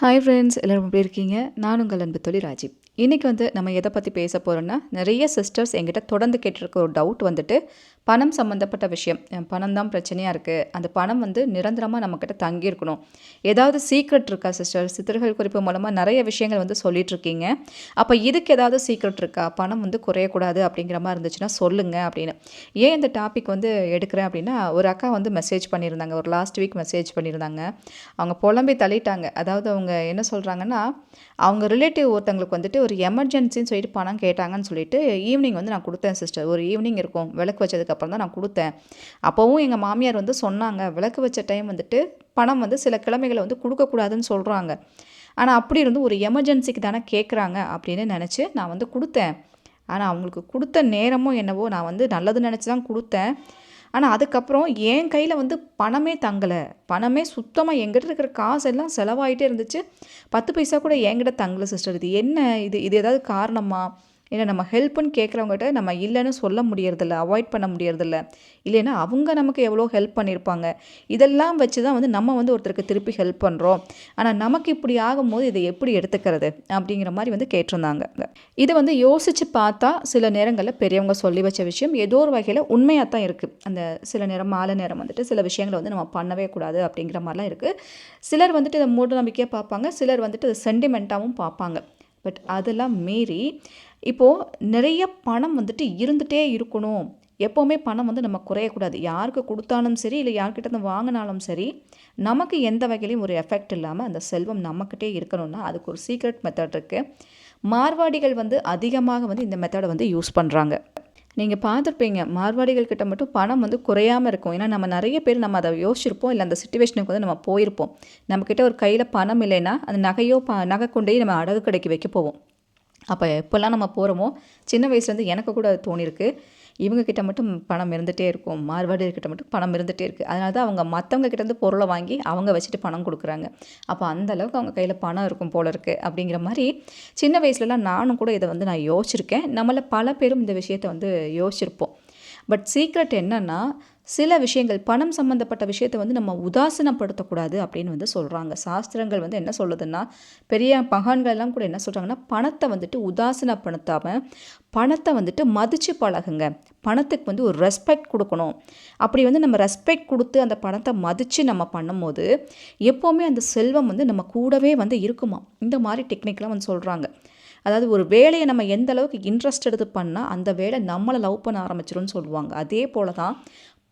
Hi friends எல்லோரும் எப்படி இருக்கீங்க? நான் உங்கள் அன்பு தொழில் ராஜீவ். இன்றைக்கி வந்து நம்ம எதை பற்றி பேச போகிறோன்னா நிறைய சிஸ்டர்ஸ் எங்கிட்ட தொடர்ந்து கேட்டிருக்க ஒரு டவுட் வந்துட்டு பணம் சம்மந்தப்பட்ட விஷயம். பணம் தான் பிரச்சனையாக இருக்குது அந்த பணம் வந்து நிரந்தரமாக நம்மக்கிட்ட தங்கியிருக்கணும். ஏதாவது சீக்ரெட் இருக்கா சிஸ்டர் சித்தர்கள் குறிப்பு மூலமாக நிறைய விஷயங்கள் வந்து சொல்லிகிட்ருக்கீங்க அப்போ இதுக்கு ஏதாவது சீக்ரெட் இருக்கா? பணம் வந்து குறையக்கூடாது அப்படிங்கிற மாதிரி இருந்துச்சுன்னா சொல்லுங்கள் அப்படின்னு. ஏன் இந்த டாபிக் வந்து எடுக்கிறேன் அப்படின்னா ஒரு அக்கா வந்து மெசேஜ் பண்ணியிருந்தாங்க. ஒரு லாஸ்ட் வீக் மெசேஜ் பண்ணியிருந்தாங்க. அவங்க புலம்பி தள்ளிட்டாங்க. அதாவது அவங்க என்ன சொல்கிறாங்கன்னா அவங்க ரிலேட்டிவ் ஒருத்தங்களுக்கு வந்துட்டு ஒரு எமர்ஜென்சின்னு சொல்லிட்டு பணம் கேட்டாங்கன்னு சொல்லிட்டு ஈவினிங் வந்து நான் கொடுத்தேன் சிஸ்டர் ஒரு ஈவினிங் இருக்கும். விளக்கு அதுக்கப்புறம் தான் நான் கொடுத்தேன். அப்போவும் எங்கள் மாமியார் வந்து சொன்னாங்க விளக்கு வச்ச டைம் வந்துட்டு பணம் வந்து சில கிழமைகளை வந்து கொடுக்கக்கூடாதுன்னு சொல்கிறாங்க ஆனால் அப்படி இருந்து ஒரு எமர்ஜென்சிக்கு தானே கேட்குறாங்க அப்படின்னு நினச்சி நான் வந்து கொடுத்தேன். ஆனால் அவங்களுக்கு கொடுத்த நேரமும் என்னவோ நான் வந்து நல்லது நினச்சி தான் கொடுத்தேன். ஆனால் அதுக்கப்புறம் என் கையில் வந்து பணமே தங்கலை. பணமே சுத்தமாக எங்கிட்ட இருக்கிற காசு எல்லாம் செலவாயிட்டே இருந்துச்சு. பத்து பைசா கூட என்கிட்ட தங்கலை சிஸ்டர் இது என்ன? இது இது ஏதாவது காரணமாக ஏன்னா நம்ம ஹெல்ப்புன்னு கேட்குறவங்ககிட்ட நம்ம இல்லைன்னு சொல்ல முடியறதில்ல அவாய்ட் பண்ண முடியறதில்ல. இல்லைன்னா அவங்க நமக்கு எவ்வளோ ஹெல்ப் பண்ணியிருப்பாங்க. இதெல்லாம் வச்சு தான் வந்து நம்ம வந்து ஒருத்தருக்கு திருப்பி ஹெல்ப் பண்ணுறோம் ஆனால் நமக்கு இப்படி ஆகும்போது இதை எப்படி எடுத்துக்கிறது அப்படிங்கிற மாதிரி வந்து கேட்டிருந்தாங்க. இதை வந்து யோசித்து பார்த்தா சில நேரங்களில் பெரியவங்க சொல்லி வச்ச விஷயம் ஏதோ ஒரு வகையில் உண்மையாக தான் இருக்குது அந்த சில நேரம் மாலை நேரம் வந்துட்டு சில விஷயங்களை வந்து நம்ம பண்ணவே கூடாது அப்படிங்கிற மாதிரிலாம் இருக்குது சிலர் வந்துட்டு இதை மூட நம்பிக்கையாக பார்ப்பாங்க. சிலர் வந்துட்டு அதை சென்டிமெண்ட்டாகவும் பார்ப்பாங்க. பட் அதெல்லாம் மீறி இப்போது நிறைய பணம் வந்துட்டு இருந்துகிட்டே இருக்கணும். எப்போவுமே பணம் வந்து நம்ம குறையக்கூடாது. யாருக்கு கொடுத்தாலும் சரி இல்லை யார்கிட்ட இருந்து வாங்கினாலும் சரி நமக்கு எந்த வகையிலையும் ஒரு எஃபெக்ட் இல்லாமல் அந்த செல்வம் நம்மக்கிட்டே இருக்கணும்னா அதுக்கு ஒரு சீக்ரெட் மெத்தட் இருக்குது மார்வாடிகள் வந்து அதிகமாக வந்து இந்த மெத்தடை வந்து யூஸ் பண்ணுறாங்க நீங்கள் பார்த்துருப்பீங்க மார்வாடிகள் கிட்ட மட்டும் பணம் வந்து குறையாமல் இருக்கும். ஏன்னா நம்ம நிறைய பேர் நம்ம அதை யோசிச்சிருப்போம். இல்லை அந்த சுச்சுவேஷனுக்கு வந்து நம்ம போயிருப்போம். நம்மக்கிட்ட ஒரு கையில் பணம் இல்லைன்னா அந்த நகையோ ப நகை கொண்டே நம்ம அடகு கடைக்கு வைக்க போவோம். அப்போ எப்போல்லாம் நம்ம போகிறோமோ சின்ன வயசுலேருந்து எனக்கு கூட அது தோணியிருக்கு இவங்கக்கிட்ட மட்டும் பணம் இருந்துகிட்டே இருக்கும். மார்வாடியர்கிட்ட மட்டும் பணம் இருந்துகிட்டே இருக்குது அதனால தான் அவங்க மற்றவங்க கிட்டேருந்து பொருளை வாங்கி அவங்க வச்சுட்டு பணம் கொடுக்குறாங்க. அப்போ அந்த அளவுக்கு அவங்க கையில் பணம் இருக்கும் போல இருக்குது அப்படிங்கிற மாதிரி சின்ன வயசுலலாம் நானும் கூட இதை வந்து நான் யோசிச்சிருக்கேன். நம்மள பல பேரும் இந்த விஷயத்தை வந்து யோசிச்சிருப்போம். பட் சீக்ரெட் என்னென்னா சில விஷயங்கள் பணம் சம்மந்தப்பட்ட விஷயத்தை வந்து நம்ம உதாசீனப்படுத்தக்கூடாது அப்படின்னு வந்து சொல்கிறாங்க சாஸ்திரங்கள் வந்து என்ன சொல்லுதுன்னா பெரிய மகான்கள்லாம் கூட என்ன சொல்கிறாங்கன்னா பணத்தை வந்துட்டு உதாசீனப்படுத்தாமல் பணத்தை வந்துட்டு மதித்து பழகுங்க. பணத்துக்கு வந்து ஒரு ரெஸ்பெக்ட் கொடுக்கணும். அப்படி வந்து நம்ம ரெஸ்பெக்ட் கொடுத்து அந்த பணத்தை மதித்து நம்ம பண்ணும்போது எப்போவுமே அந்த செல்வம் வந்து நம்ம கூடவே வந்து இருக்குமா? இந்த மாதிரி டெக்னிக்லாம் வந்து சொல்கிறாங்க அதாவது ஒரு வேலையை நம்ம எந்த அளவுக்கு இன்ட்ரெஸ்ட் எடுத்து பண்ணால் அந்த வேலை நம்மளை லவ் பண்ண ஆரம்பிச்சிரும்னு சொல்லுவாங்க. அதே போல தான்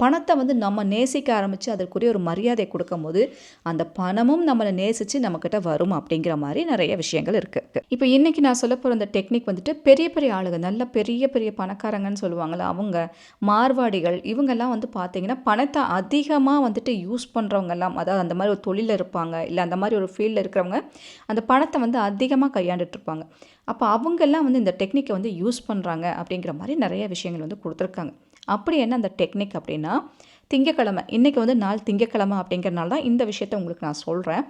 பணத்தை வந்து நம்ம நேசிக்க ஆரம்பித்து அதற்குரிய ஒரு மரியாதை கொடுக்கும்போது அந்த பணமும் நம்மளை நேசித்து நம்மக்கிட்ட வரும் அப்படிங்கிற மாதிரி நிறைய விஷயங்கள் இருக்குது இப்போ இன்றைக்கி நான் சொல்ல போகிற அந்த டெக்னிக் வந்துட்டு பெரிய பெரிய ஆளுங்க நல்ல பெரிய பெரிய பணக்காரங்கன்னு சொல்லுவாங்களே அவங்க மார்வாடிகள் இவங்கெல்லாம் வந்து பார்த்தீங்கன்னா பணத்தை அதிகமாக வந்துட்டு யூஸ் பண்ணுறவங்கெல்லாம் அதாவது அந்த மாதிரி ஒரு தொழிலில் இருப்பாங்க இல்லை அந்த மாதிரி ஒரு ஃபீல்டில் இருக்கிறவங்க அந்த பணத்தை வந்து அதிகமாக கையாண்டுட்டு இருப்பாங்க. அப்போ அவங்கெல்லாம் வந்து இந்த டெக்னிக்கை வந்து யூஸ் பண்ணுறாங்க அப்படிங்கிற மாதிரி நிறைய விஷயங்கள் வந்து கொடுத்துருக்காங்க. அப்படி என்ன அந்த டெக்னிக் அப்படின்னா திங்கக்கிழமை இன்றைக்கி வந்து நாள் திங்கக்கிழமை அப்படிங்கிறனால தான் இந்த விஷயத்தை உங்களுக்கு நான் சொல்கிறேன்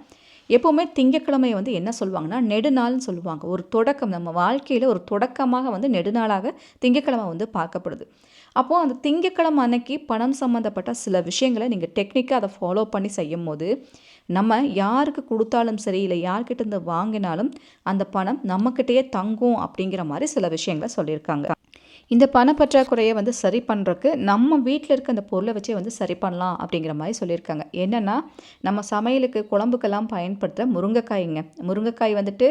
எப்போவுமே திங்கக்கிழமையை வந்து என்ன சொல்லுவாங்கன்னா நெடுநாள்னு சொல்லுவாங்க. ஒரு தொடக்கம் நம்ம வாழ்க்கையில் ஒரு தொடக்கமாக வந்து நெடுநாளாக திங்கக்கிழமை வந்து பார்க்கப்படுது. அப்போது அந்த திங்கக்கிழமை அன்னைக்கு பணம் சம்மந்தப்பட்ட சில விஷயங்களை நீங்கள் டெக்னிக்காக அதை ஃபாலோ பண்ணி செய்யும் போது நம்ம யாருக்கு கொடுத்தாலும் சரி இல்லை யார்கிட்ட இருந்து வாங்கினாலும் அந்த பணம் நம்மக்கிட்டேயே தங்கும் அப்படிங்கிற மாதிரி சில விஷயங்களை சொல்லியிருக்காங்க. இந்த பணப்பற்றாக்குறையை வந்து சரி பண்ணுறக்கு நம்ம வீட்டில் இருக்க அந்த பொருளை வச்சே வந்து சரி பண்ணலாம் அப்படிங்கிற மாதிரி சொல்லியிருக்காங்க. என்னென்னா நம்ம சமையலுக்கு குழம்புக்கெல்லாம் பயன்படுத்துகிற முருங்கைக்காய்ங்க. முருங்கைக்காய் வந்துட்டு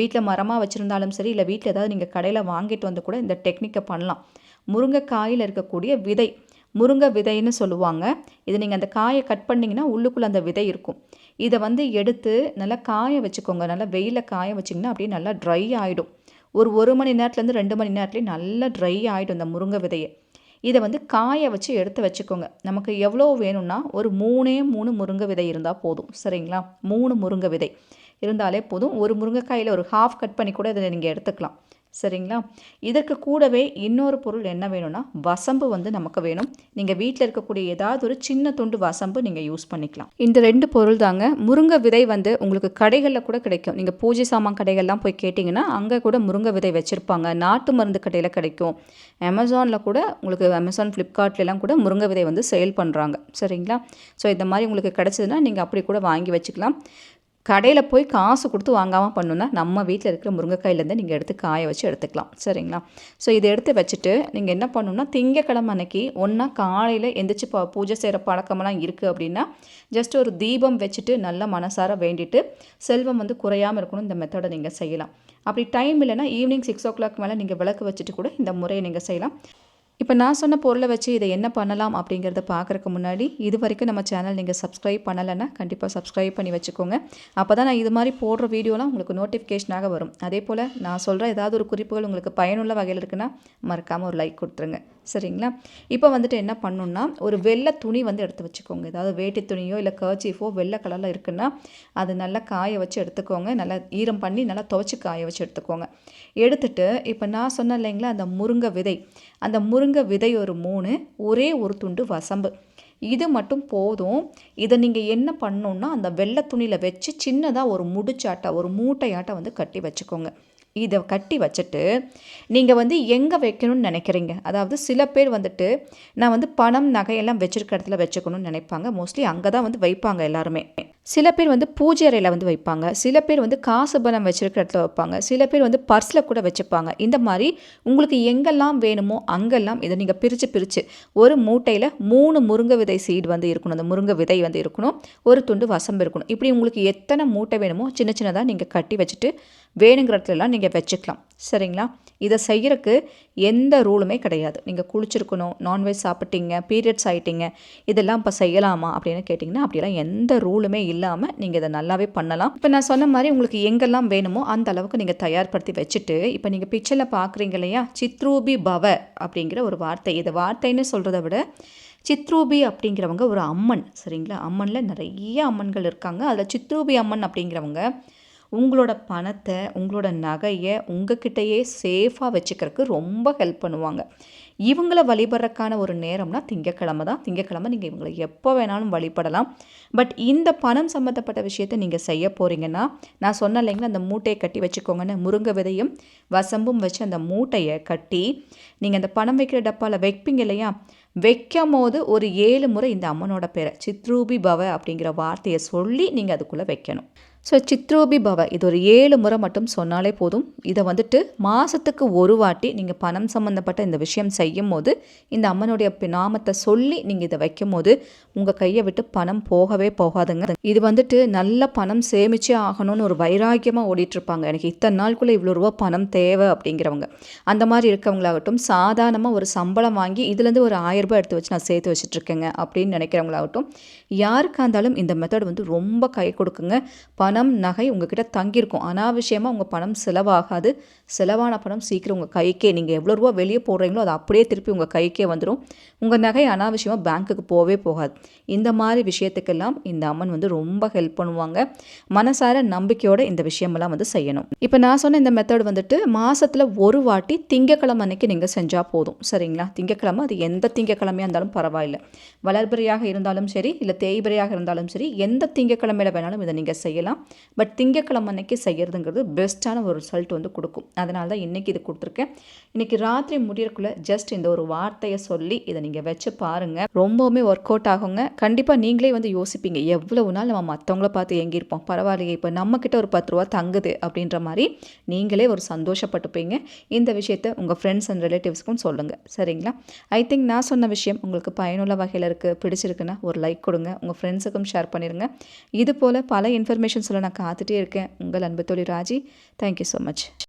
வீட்டில் மரமாக வச்சுருந்தாலும் சரி இல்லை வீட்டில் ஏதாவது நீங்கள் கடையில் வாங்கிட்டு வந்து கூட இந்த டெக்னிக்கை பண்ணலாம். முருங்கைக்காயில் இருக்கக்கூடிய விதை முருங்கை விதைன்னு சொல்லுவாங்க. இது நீங்கள் அந்த காயை கட் பண்ணிங்கன்னா உள்ளுக்குள்ளே அந்த விதை இருக்கும். இதை வந்து எடுத்து நல்லா காய வச்சுக்கோங்க. நல்லா வெயிலில் காய வச்சிங்கன்னா அப்படியே நல்லா ட்ரை ஆகிடும் ஒரு ஒரு மணி நேரத்துலேருந்து ரெண்டு மணி நேரத்துலேயும் நல்லா ட்ரை ஆகிடும் இந்த முருங்கை விதையை. இதை வந்து காய வச்சு எடுத்து வச்சுக்கோங்க. நமக்கு எவ்வளோ வேணும்னா ஒரு மூணே மூணு முருங்கை விதை இருந்தால் போதும். சரிங்களா? மூணு முருங்கை விதை இருந்தாலே போதும். ஒரு முருங்கைக்காயில் ஒரு ஹாஃப் கட் பண்ணி கூட இதில் நீங்கள் எடுத்துக்கலாம். சரிங்களா? இதற்கு கூடவே இன்னொரு பொருள் என்ன வேணும்னா வசம்பு வந்து நமக்கு வேணும். நீங்கள் வீட்டில் இருக்கக்கூடிய ஏதாவது ஒரு சின்ன துண்டு வசம்பு நீங்கள் யூஸ் பண்ணிக்கலாம். இந்த ரெண்டு பொருள் தாங்க. முருங்கை விதை வந்து உங்களுக்கு கடைகளில் கூட கிடைக்கும். நீங்கள் பூஜை சாமான் கடைகள்லாம் போய் கேட்டிங்கன்னா அங்கே கூட முருங்கை விதை வச்சுருப்பாங்க. நாட்டு மருந்து கடையில் கிடைக்கும். அமேசானில் கூட உங்களுக்கு அமேசான் ஃப்ளிப்கார்ட்லாம் கூட முருங்கை விதை வந்து சேல் பண்ணுறாங்க சரிங்களா? ஸோ இந்த மாதிரி உங்களுக்கு கிடச்சதுன்னா நீங்கள் அப்படி கூட வாங்கி வச்சுக்கலாம். கடையில் போய் காசு கொடுத்து வாங்காமல் பண்ணணுன்னா நம்ம வீட்டில் இருக்கிற முருங்கைக்காயிலேருந்து நீங்கள் எடுத்து காய வச்சு எடுத்துக்கலாம். சரிங்களா? ஸோ இதை எடுத்து வச்சுட்டு நீங்கள் என்ன பண்ணணும்னா திங்கக்கிழமை அன்னைக்கு ஒன்றா காலையில் எந்திரிச்சு ப பூஜை செய்கிற பழக்கமெல்லாம் இருக்குது அப்படின்னா ஜஸ்ட் ஒரு தீபம் வச்சுட்டு நல்ல மனசார வேண்டிட்டு செல்வம் வந்து குறையாமல் இருக்கணும் இந்த மெத்தடை நீங்கள் செய்யலாம். அப்படி டைம் இல்லைன்னா ஈவினிங் சிக்ஸ் ஓ கிளாக் மேலே நீங்கள் விளக்கு வச்சுட்டு கூட இந்த முறையை நீங்கள் செய்யலாம். இப்போ நான் சொன்ன பொருளை வச்சு இதை என்ன பண்ணலாம் அப்படிங்கிறத பார்க்குறக்கு முன்னாடி இது வரைக்கும் நம்ம சேனல் நீங்கள் சப்ஸ்கிரைப் பண்ணலைன்னா கண்டிப்பாக சப்ஸ்கிரைப் பண்ணி வச்சுக்கோங்க. அப்போ தான் நான் இது மாதிரி போடுற வீடியோலாம் உங்களுக்கு நோட்டிஃபிகேஷனாக வரும். அதே போல் நான் சொல்கிற ஏதாவது ஒரு குறிப்புகள் உங்களுக்கு பயனுள்ள வகையில் இருக்குன்னா மறக்காமல் ஒரு லைக் கொடுத்துருங்க. சரிங்களா? இப்போ வந்துட்டு என்ன பண்ணணுன்னா ஒரு வெள்ளை துணி வந்து எடுத்து வச்சுக்கோங்க. ஏதாவது வேட்டி துணியோ இல்லை கர்ச்சீஃபோ வெள்ளை கலரில் இருக்குன்னா அது நல்லா காய வச்சு எடுத்துக்கோங்க. நல்லா ஈரம் பண்ணி நல்லா துவச்சி காய வச்சு எடுத்துக்கோங்க. எடுத்துட்டு இப்போ நான் சொன்னேன் இல்லைங்களா அந்த முருங்கை விதை. அந்த முருங்கை விதை ஒரு மூணு ஒரே ஒரு துண்டு வசம்பு. இது மட்டும் போதும். இதை நீங்கள் என்ன பண்ணணுன்னா அந்த வெள்ளை துணியில் வச்சு சின்னதாக ஒரு முடிச்சாட்டை ஒரு மூட்டையாட்டை வந்து கட்டி வச்சுக்கோங்க. இதை கட்டி வச்சுட்டு நீங்கள் வந்து எங்கே வைக்கணும்னு நினைக்கிறீங்க? அதாவது சில பேர் வந்துட்டு நான் வந்து பணம் நகையெல்லாம் வச்சுருக்க இடத்துல வச்சுக்கணும்னு நினைப்பாங்க. மோஸ்ட்லி அங்கே தான் வந்து வைப்பாங்க எல்லாருமே. சில பேர் வந்து பூஜை அறையில் வந்து வைப்பாங்க. சில பேர் வந்து காசு பணம் வச்சுருக்க இடத்துல வைப்பாங்க. சில பேர் வந்து பர்ஸில் கூட வச்சுப்பாங்க. இந்த மாதிரி உங்களுக்கு எங்கெல்லாம் வேணுமோ அங்கெல்லாம் இதை நீங்கள் பிரித்து பிரித்து ஒரு மூட்டையில் மூணு முருங்கை விதை சீடு வந்து இருக்கணும். அந்த முருங்கை விதை வந்து இருக்கணும். ஒரு துண்டு வசம்பு இருக்கணும். இப்படி உங்களுக்கு எத்தனை மூட்டை வேணுமோ சின்ன சின்னதாக நீங்கள் கட்டி வச்சுட்டு வேணுங்கிற இடத்துலலாம் நீங்கள் வச்சுக்கலாம். சரிங்களா? இதை செய்கிறக்கு எந்த ரூலுமே கிடையாது. நீங்கள் குளிச்சிருக்கணும் நான்வெஜ் சாப்பிட்டீங்க பீரியட்ஸ் ஆகிட்டீங்க இதெல்லாம் இப்போ செய்யலாமா அப்படின்னு கேட்டிங்கன்னா அப்படிலாம் எந்த ரூலுமே இல்லாமல் நீங்கள் இதை நல்லாவே பண்ணலாம். இப்போ நான் சொன்ன மாதிரி உங்களுக்கு எங்கெல்லாம் வேணுமோ அந்த அளவுக்கு நீங்கள் தயார்படுத்தி வச்சுட்டு இப்போ நீங்கள் பிக்சரில் பார்க்குறீங்க இல்லையா சித்ரூபி பவ அப்படிங்கிற ஒரு வார்த்தை. இதை வார்த்தைன்னு சொல்கிறத விட சித்ரூபி அப்படிங்கிறவங்க ஒரு அம்மன் சரிங்களா? அம்மனில் நிறைய அம்மன்கள் இருக்காங்க. அதில் சித்ரூபி அம்மன் அப்படிங்கிறவங்க உங்களோட பணத்தை உங்களோட நகையை உங்ககிட்டயே சேஃபாக வச்சுக்கிறதுக்கு ரொம்ப ஹெல்ப் பண்ணுவாங்க. இவங்கள வழிபடுறக்கான ஒரு நேரம்னா திங்கக்கிழமை தான். திங்கக்கிழமை நீங்கள் இவங்களை எப்போ வேணாலும் வழிபடலாம். பட் இந்த பணம் சம்மந்தப்பட்ட விஷயத்தை நீங்கள் செய்ய போகிறீங்கன்னா நான் சொன்ன இல்லைங்களா அந்த மூட்டையை கட்டி வச்சுக்கோங்கன்னு முருங்கை விதையும் வசம்பும் வச்சு அந்த மூட்டையை கட்டி நீங்கள் அந்த பணம் வைக்கிற டப்பாவில் வைப்பீங்க இல்லையா? வைக்கும் போது ஒரு ஏழு முறை இந்த அம்மனோட பேரை சித்ரூபி பவ அப்படிங்கிற வார்த்தையை சொல்லி நீங்கள் அதுக்குள்ளே வைக்கணும். ஸோ சித்ரோபி பவ இது ஒரு ஏழு முறை மட்டும் சொன்னாலே போதும். இதை வந்துட்டு மாதத்துக்கு ஒரு வாட்டி நீங்கள் பணம் சம்மந்தப்பட்ட இந்த விஷயம் செய்யும் போது இந்த அம்மனுடைய நாமத்தை சொல்லி நீங்கள் இதை வைக்கும் போது உங்கள் கையை விட்டு பணம் போகவே போகாதுங்க. இது வந்துட்டு நல்ல பணம் சேமிச்சே ஆகணும்னு ஒரு வைராக்கியமாக ஓடிட்டுருப்பாங்க. எனக்கு இத்தனை நாளுக்குள்ளே இவ்வளோ ரூபா பணம் தேவை அப்படிங்கிறவங்க. அந்த மாதிரி இருக்கவங்களாகட்டும் சாதாரணமாக ஒரு சம்பளம் வாங்கி இதுலேருந்து ஒரு ஆயிரம் ரூபாய் எடுத்து வச்சு நான் சேர்த்து வச்சுட்ருக்கேங்க அப்படின்னு நினைக்கிறவங்களாகட்டும் யாருக்காக இருந்தாலும் இந்த மெத்தட் வந்து ரொம்ப கை கொடுக்குங்க. பணம் பணம் நகை உங்ககிட்ட தங்கியிருக்கும். அனாவசியமாக உங்கள் பணம் செலவாகாது. செலவான பணம் சீக்கிரம் உங்கள் கைக்கே நீங்கள் எவ்வளோ ரூபா வெளியே போடுறீங்களோ அது அப்படியே திருப்பி உங்கள் கைக்கே வந்துடும் உங்கள் நகை அனாவசியமாக பேங்க்குக்கு போகவே போகாது. இந்த மாதிரி விஷயத்துக்கெல்லாம் இந்த அம்மன் வந்து ரொம்ப ஹெல்ப் பண்ணுவாங்க. மனசார நம்பிக்கையோடு இந்த விஷயமெல்லாம் வந்து செய்யணும். இப்போ நான் சொன்ன இந்த மெத்தட் வந்துட்டு மாதத்தில் ஒரு வாட்டி திங்கக்கிழமை அன்னைக்கு நீங்கள் செஞ்சால் போதும். சரிங்களா? திங்கக்கிழமை அது எந்த திங்கக்கிழமையாக இருந்தாலும் பரவாயில்ல. வளர்பிறையாக இருந்தாலும் சரி இல்லை தேய்பிறையாக இருந்தாலும் சரி எந்த திங்கக்கிழமையில் வேணாலும் இதை நீங்கள் செய்யலாம். பட் திங்கக்கிழமை அன்னைக்கு செய்கிறதுங்கிறது பெஸ்ட்டான ஒரு ரிசல்ட் வந்து கொடுக்கும். அதனால தான் இன்றைக்கி இது கொடுத்துருக்கேன். இன்றைக்கி ராத்திரி முடியறக்குள்ளே ஜஸ்ட் இந்த ஒரு வார்த்தையை சொல்லி இதை நீங்கள் வச்சு பாருங்கள் ரொம்பவுமே ஒர்க் அவுட் ஆகுங்க. கண்டிப்பாக நீங்களே வந்து யோசிப்பீங்க. எவ்வளவு நாள் நம்ம மற்றவங்கள பார்த்து எங்கியிருப்போம் பரவாயில்லையே இப்போ நம்மக்கிட்ட ஒரு பத்து ரூபா தங்குது அப்படின்ற மாதிரி நீங்களே ஒரு சந்தோஷப்பட்டுப்பீங்க இந்த விஷயத்த உங்கள் ஃப்ரெண்ட்ஸ் அண்ட் ரிலேட்டிவ்ஸ்க்கும் சொல்லுங்கள் சரிங்களா? ஐ திங்க் நான் சொன்ன விஷயம் உங்களுக்கு பயனுள்ள வகையில் இருக்குது பிடிச்சிருக்குன்னா ஒரு லைக் கொடுங்க. உங்கள் ஃப்ரெண்ட்ஸுக்கும் ஷேர் பண்ணிடுங்க இது போல் பல இன்ஃபர்மேஷன் சொல்ல நான் காத்துட்டே இருக்கேன். உங்கள் அன்பு தொழில் ராஜி தேங்க்யூ ஸோ மச்